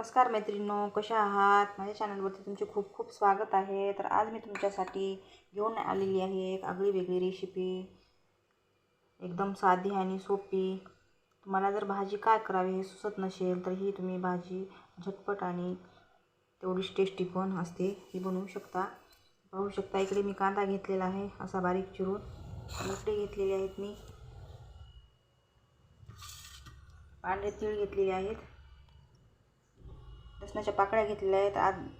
नमस्कार मैत्रिणो कशा आहात? माझ्या चॅनलवरती तुमचे खूप खूप स्वागत आहे. तर आज मी तुमच्यासाठी घेऊन आलेली आहे एक आगळी वेगळी रेसिपी एकदम साधी आणि सोपी. तुम्हाला जर भाजी काय करावी हे सुचत नसेल तर ही तुम्ही भाजी झटपट आणि तेवढीच टेस्टी पण असते. ही बनवू शकता. पाहू शकता इकडे मी कांदा घेतलेला आहे असा बारीक चिरून. लकडे घेतलेले आहेत मी. पांढरे तीळ घेतलेले आहेत. लसणाच्या पाकळ्या घेतलेल्या आहेत.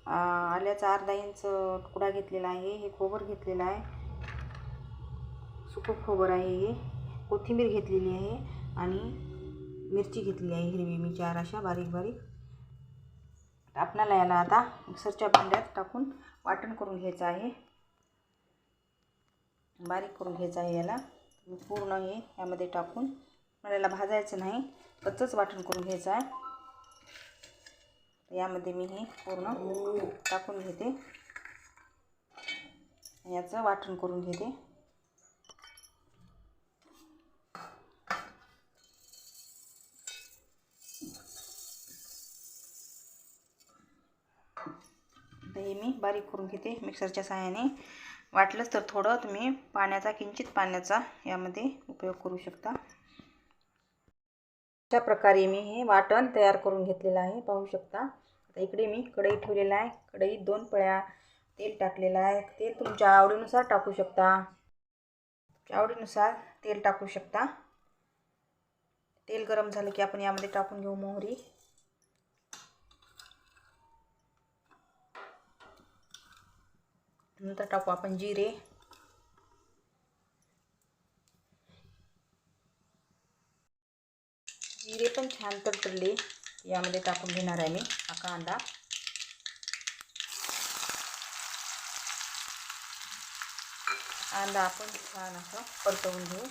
आ- आल्याचा अर्धा इंच तुकडा घेतलेला आहे. हे खोबर घेतलेलं आहे. सुकं खोबर आहे हे. कोथिंबीर घेतलेली आहे आणि मिरची घेतलेली आहे हिरवी मी चार अशा बारीक बारीक. आपणाला याला आता मिक्सरच्या भांड्यात टाकून वाटण करून घ्यायचं आहे. बारीक करून घ्यायचं आहे याला. पूर्ण हे यामध्ये टाकून. मला याला भाजायचं नाही. कच्चंच वाटण करून घ्यायचं आहे. यामध्ये मी हे पूर्ण टाकून घेते. याचं वाटण करून घेते. हे मी बारीक करून घेते मिक्सरच्या साहाय्याने. वाटलंच तर थोडं तुम्ही पाण्याचा किंचित पाण्याचा यामध्ये उपयोग करू शकता. अशा प्रकारे मी हे वाटण तयार करून घेतलेलं आहे. पाहू शकता. आता इकडे मी कढई ठेवलेला आहे. कढईत दोन पळ्या तेल टाकलेलं आहे. तेल तुमच्या आवडीनुसार टाकू शकता. तुमच्या आवडीनुसार तेल टाकू शकता. तेल गरम झालं की आपण यामध्ये टाकून घेऊ मोहरी. नंतर टाकू आपण जिरे जिरे पण छान तडतडले. यामध्ये टाकून घेणार आहे मी हा कांदा. कांदा आपण छान असं परतवून घेऊ.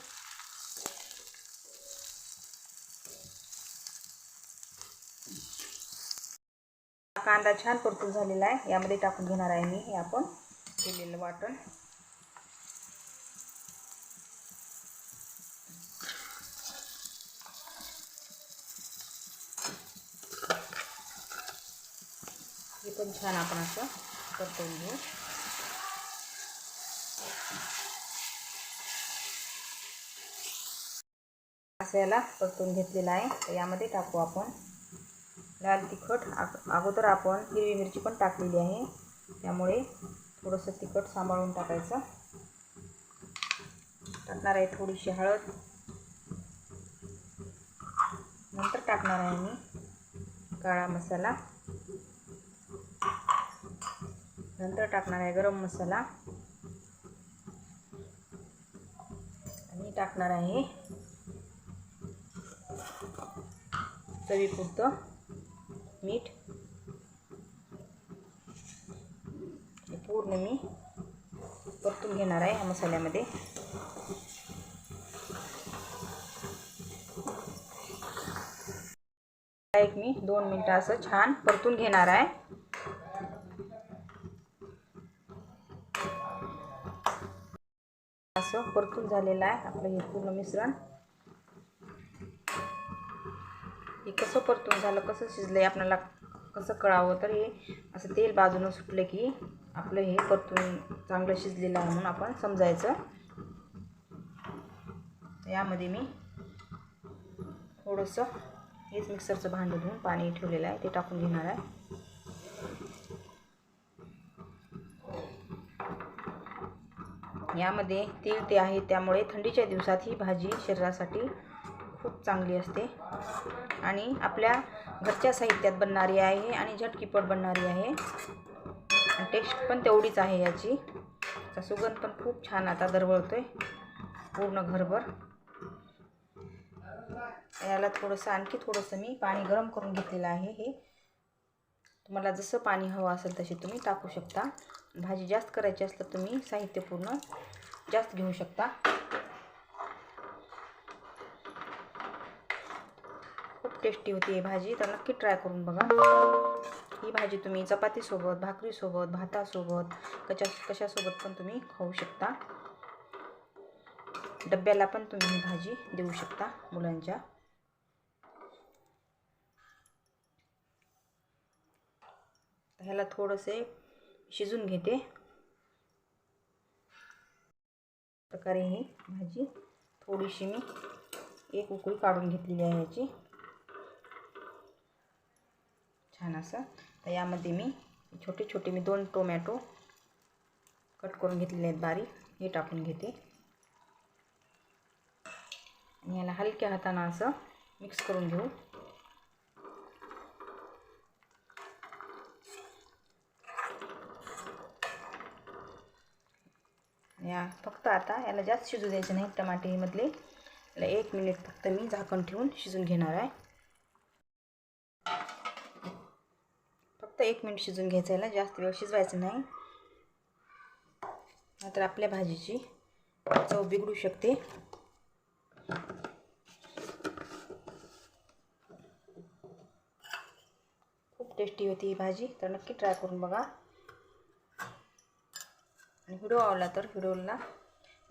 कांदा छान परतून झालेला आहे. यामध्ये टाकून घेणार आहे मी हे आपण केलेलं वाटण. पण छान आपण असं परतवून घेऊ. असं याला परतून घेतलेला आहे. तर यामध्ये टाकू आपण. लाल तिखट अगोदर आपण हिरवी मिरची पण टाकलेली आहे. त्यामुळे थोडंसं तिखट सांभाळून टाकायचं. टाकणार आहे थोडीशी हळद. नंतर टाकणार आहे मी काळा मसाला. नंतर टाकणार आहे गरम मसाला. आणि टाकणार आहे चवीपुरतं मीठ. पूर्ण मी परतून घेणार आहे या मसाल्यामध्ये. एक मी दोन मिनटं असं छान परतून घेणार आहे. असं परतून झालेलं आहे आपलं हे पूर्ण मिश्रण. हे कसं परतून झालं कसं शिजलं आहे आपल्याला कसं कळावं? तर हे असं तेल बाजूनं सुटलं की आपलं हे परतून चांगलं शिजलेलं आहे म्हणून आपण समजायचं. यामध्ये मी थोडंसं हेच मिक्सरचं भांडं धुवून पाणी ठेवलेलं आहे ते टाकून घेणार आहे. यामध्ये तीळ ते आहे त्यामुळे थंडीच्या दिवसात ही भाजी शरीरासाठी खूप चांगली असते. आणि आपल्या घरच्या साहित्यात बनणारी आहे आणि झटकीपट बनणारी आहे. टेस्ट पण तेवढीच आहे याची. सुगंध पण खूप छान आता दरवळतो आहे पूर्ण घरभर. याला थोडंसं आणखी थोडंसं मी पाणी गरम करून घेतलेलं आहे हे. तुम्हाला जसं पाणी हवं असेल तसे तुम्ही टाकू शकता. भाजी जास्त करायची असलं तुम्ही साहित्य पूर्ण जास्त घेऊ शकता. खूप टेस्टी होती ही भाजी. तर नक्की ट्राय करून बघा. ही भाजी तुम्ही चपातीसोबत भाकरीसोबत भातासोबत कशा कशासोबत पण तुम्ही खाऊ शकता. डब्याला पण तुम्ही ही भाजी देऊ शकता मुलांच्या. ह्याला थोडंसे शिजून घेते. प्रकारे ही भाजी थोडीशी मी एक उकळी काढून घेतलेली आहे याची. छान असं. तर यामध्ये मी छोटे छोटे मी दोन टोमॅटो कट करून घेतलेले आहेत बारीक. हे टाकून घेते. आणि याला हलक्या हातानं असं मिक्स करून घेऊ. या फक्त आता याला जास्त शिजू द्यायचं नाही टमाटेमधले. याला एक मिनिट फक्त मी झाकण ठेवून शिजून घेणार आहे. फक्त एक मिनिट शिजून घ्यायचं याला जास्त वेळ शिजवायचं नाही. नाहीतर आपल्या भाजीची चव बिघडू शकते. खूप टेस्टी होती ही भाजी तर नक्की ट्राय करून बघा. आणि व्हिडिओ आवडला तर व्हिडिओला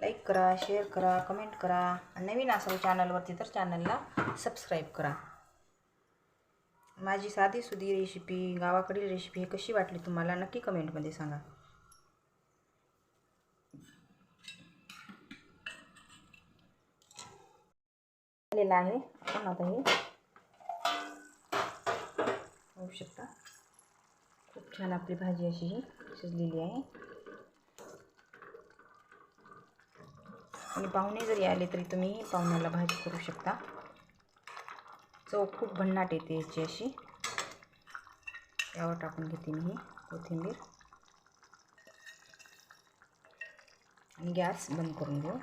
लाईक करा शेअर करा कमेंट करा. आणि नवीन असाल चॅनलवरती तर चॅनलला सबस्क्राईब करा. माझी साधी सुधी रेसिपी गावाकडील रेसिपी कशी वाटली तुम्हाला नक्की कमेंटमध्ये सांगा. झालेलं आहे. आपण आता हे होऊ शकता. खूप छान आपली भाजी अशी ही शिजलेली आहे. आणि पाहुणे जरी आले तरी तुम्ही पाहुण्याला भाजी करू शकता. चव खूप भन्नाट येते याची अशी. यावर टाकून घेते मी ही कोथिंबीर. आणि गॅस बंद करून घेऊ.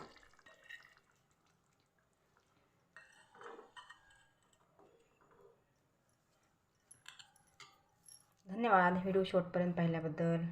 धन्यवाद. व्हिडिओ शॉर्टपर्यंत पाहिल्याबद्दल.